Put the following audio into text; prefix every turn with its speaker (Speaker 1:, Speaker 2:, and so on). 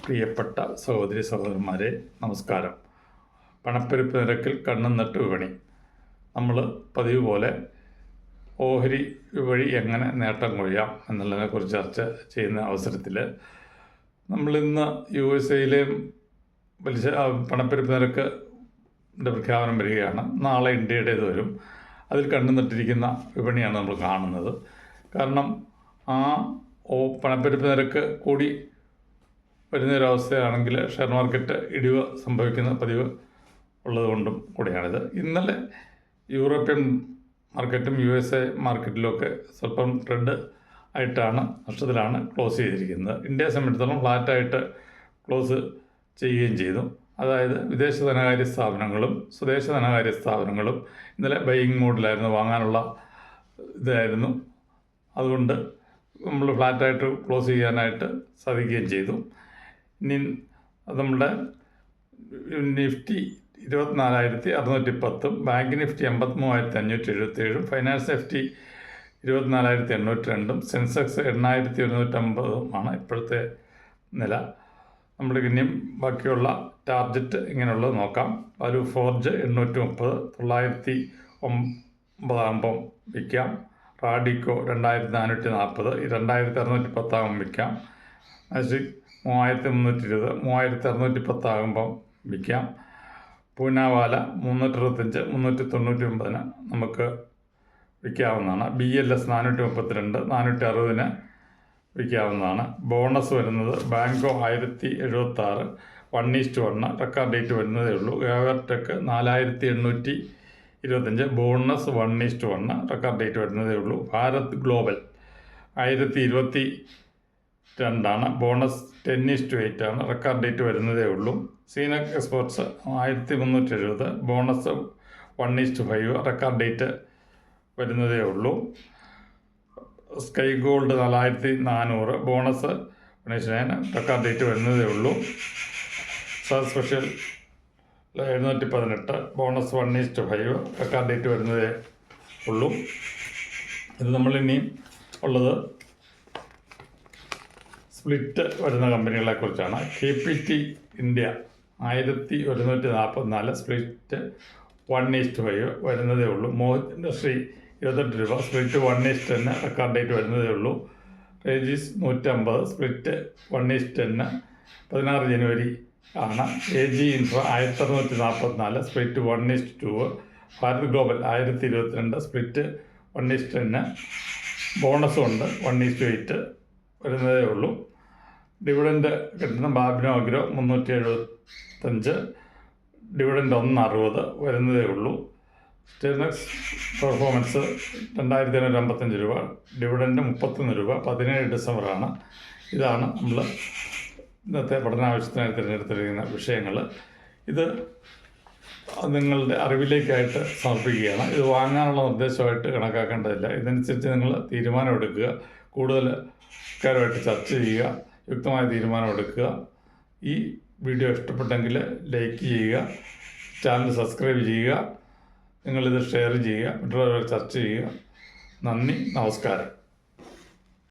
Speaker 1: പ്രിയപ്പെട്ട സഹോദരി സഹോദരന്മാരെ നമസ്കാരം. പണപ്പെരുപ്പ് നിരക്കിൽ കണ്ണും നട്ട് വിപണി. നമ്മൾ പതിവ് പോലെ ഓഹരി വഴി എങ്ങനെ നേട്ടം കൊയ്യാം എന്നുള്ളതിനെക്കുറിച്ച് ചർച്ച ചെയ്യുന്ന അവസരത്തിൽ നമ്മളിന്ന് യു എസ് എയിലെയും പലിശ പണപ്പെരുപ്പ് നിരക്ക് പ്രഖ്യാപനം വരികയാണ്. നാളെ ഇന്ത്യയുടേത് വരും. അതിൽ കണ്ണു നട്ടിരിക്കുന്ന വിപണിയാണ് നമ്മൾ കാണുന്നത്. കാരണം ആ ഓ പണപ്പെരുപ്പ് നിരക്ക് കൂടി വരുന്നൊരവസ്ഥയാണെങ്കിൽ ഷെയർ മാർക്കറ്റ് ഇടിവ് സംഭവിക്കുന്ന പതിവ് ഉള്ളതുകൊണ്ടും കൂടിയാണിത്. ഇന്നലെ യൂറോപ്യൻ മാർക്കറ്റും യു എസ് എ മാർക്കറ്റിലുമൊക്കെ സ്വല്പം ട്രെഡ് ആയിട്ടാണ് നഷ്ടത്തിലാണ് ക്ലോസ് ചെയ്തിരിക്കുന്നത്. ഇന്ത്യയെ സംബന്ധിച്ചിടത്തോളം ഫ്ലാറ്റായിട്ട് ക്ലോസ് ചെയ്യുകയും ചെയ്തു. അതായത് വിദേശ ധനകാര്യ സ്ഥാപനങ്ങളും സ്വദേശ ധനകാര്യ സ്ഥാപനങ്ങളും ഇന്നലെ ബൈയിങ് മോഡിലായിരുന്നു വാങ്ങാനുള്ള ഇതായിരുന്നു. അതുകൊണ്ട് നമ്മൾ ഫ്ലാറ്റായിട്ട് ക്ലോസ് ചെയ്യാനായിട്ട് സാധിക്കുകയും ചെയ്തു. നമ്മുടെ നിഫ്റ്റി ഇരുപത്തിനാലായിരത്തി അറുന്നൂറ്റി പത്തും ബാങ്ക് നിഫ്റ്റി എൺപത്തി മൂവായിരത്തി അഞ്ഞൂറ്റി എഴുപത്തേഴും ഫൈനാൻസ് നിഫ്റ്റി ഇരുപത്തിനാലായിരത്തി എണ്ണൂറ്റി രണ്ടും സെൻസെക്സ് എണ്ണായിരത്തി ഒരുന്നൂറ്റമ്പതുമാണ് ഇപ്പോഴത്തെ നില. നമ്മൾ ഇനിയും ബാക്കിയുള്ള ടാർജറ്റ് ഇങ്ങനെയുള്ളത് നോക്കാം. ഒരു ഫോർജ് എണ്ണൂറ്റി മുപ്പത് തൊള്ളായിരത്തി ഒമ്പതാകുമ്പം വിൽക്കാം. റാഡിക്കോ രണ്ടായിരത്തി നാനൂറ്റി നാൽപ്പത് രണ്ടായിരത്തി അറുന്നൂറ്റി പത്താകുമ്പം വിൽക്കാം. നാസിക് മൂവായിരത്തി മുന്നൂറ്റി ഇരുപത് മൂവായിരത്തി അറുന്നൂറ്റി പത്താകുമ്പം വിൽക്കാം. പൂനാവാല മുന്നൂറ്റി അറുപത്തഞ്ച് മുന്നൂറ്റി തൊണ്ണൂറ്റി ഒമ്പതിന് നമുക്ക് വിൽക്കാവുന്നതാണ്. ബി എൽ എസ് നാനൂറ്റി മുപ്പത്തിരണ്ട് നാനൂറ്റി അറുപതിന് വിൽക്കാവുന്നതാണ്. ബോണസ് വരുന്നത് ബാങ്കോ ആയിരത്തി എഴുപത്താറ് one is to one record date വരുന്നതേ ഉള്ളൂ എയർടെക് നാലായിരത്തി എണ്ണൂറ്റി ഇരുപത്തഞ്ച് bonus one is to one record date വരുന്നതേ ഉള്ളൂ ഭാരത് ഗ്ലോബൽ ആയിരത്തി ഇരുപത്തി രണ്ടാണ്. Bonus ten is to eight ആണ് റെക്കോർഡ് ഡേറ്റ് വരുന്നതേ ഉള്ളൂ. സീനക് സ്പോർട്സ് ആയിരത്തി മുന്നൂറ്റി എഴുപത് bonus one is to five. Record date വരുന്നതേ ഉള്ളൂ. സ്കൈ ഗോൾഡ് നാലായിരത്തി നാനൂറ് ബോണസ് ഗണേശന് റെക്കോർഡ് ഡേറ്റ് വരുന്നതേ ഉള്ളൂ. സാർ സ്പെഷ്യൽ എഴുന്നൂറ്റി പതിനെട്ട് bonus one is to five. Record date വരുന്നതേ ഉള്ളൂ. ഇത് നമ്മളിനിയും ഉള്ളത് സ്പ്ലിറ്റ് വരുന്ന കമ്പനികളെ കുറിച്ചാണ്. കെ പി ടി ഇന്ത്യ ആയിരത്തി ഒരുന്നൂറ്റി നാൽപ്പത്തിനാല് സ്പ്ലിറ്റ് വൺ ഈസ്റ്റ് ഫൈവ് വരുന്നതേ ഉള്ളൂ. മോഹിത് ഇൻഡസ്ട്രി ഇരുപത്തെട്ട് രൂപ split one is to ten record date വരുന്നതേ ഉള്ളൂ. റേജീസ് നൂറ്റമ്പത് സ്പ്ലിറ്റ് വൺ ഈസ്റ്റ് ടെന്ന് പതിനാറ് ജനുവരി ആണ്. എ ജി ഇൻഫ്ര ആയിരത്തി അറുന്നൂറ്റി നാൽപ്പത്തിനാല് split one is to two Bharat global ആയിരത്തി ഇരുപത്തിരണ്ട് സ്പ്ലിറ്റ് വൺ ഈസ്റ്റ് ടെന്ന് ബോണസും ഉണ്ട് വൺ ഈസ്റ്റ് എയ്റ്റ് വരുന്നതേ ഉള്ളൂ. ഡിവിഡൻഡ് കിട്ടുന്ന ബാബിനോ അഗ്രോ മുന്നൂറ്റി എഴുപത്തഞ്ച് ഡിവിഡന്റ് ഒന്ന് അറുപത് വരുന്നതേ ഉള്ളൂ. സ്റ്റെർനെക്സ് പെർഫോമൻസ് രണ്ടായിരത്തി എണ്ണൂറ്റി അമ്പത്തഞ്ച് രൂപ. ഡിവിഡന്റ് മുപ്പത്തൊന്ന് രൂപ. പതിനേഴ് ഡിസംബറാണ്. ഇതാണ് നമ്മൾ ഇന്നത്തെ പഠനാവശ്യത്തിനായി തിരഞ്ഞെടുത്തിരിക്കുന്ന വിഷയങ്ങൾ. ഇത് നിങ്ങളുടെ അറിവിലേക്കായിട്ട് സമർപ്പിക്കുകയാണ്. ഇത് വാങ്ങാനുള്ള നിർദ്ദേശമായിട്ട് കണക്കാക്കേണ്ടതില്ല. ഇതനുസരിച്ച് നിങ്ങൾ തീരുമാനമെടുക്കുക. കൂടുതൽ ആൾക്കാരുമായിട്ട് ചർച്ച ചെയ്യുക. യുക്തമായ തീരുമാനമെടുക്കുക ഈ വീഡിയോ ഇഷ്ടപ്പെട്ടെങ്കിൽ ലൈക്ക് ചെയ്യുക ചാനൽ സബ്സ്ക്രൈബ് ചെയ്യുക നിങ്ങളിത് ഷെയർ ചെയ്യുക മറ്റുള്ളവരെ ചർച്ച ചെയ്യുക. നന്ദി നമസ്കാരം.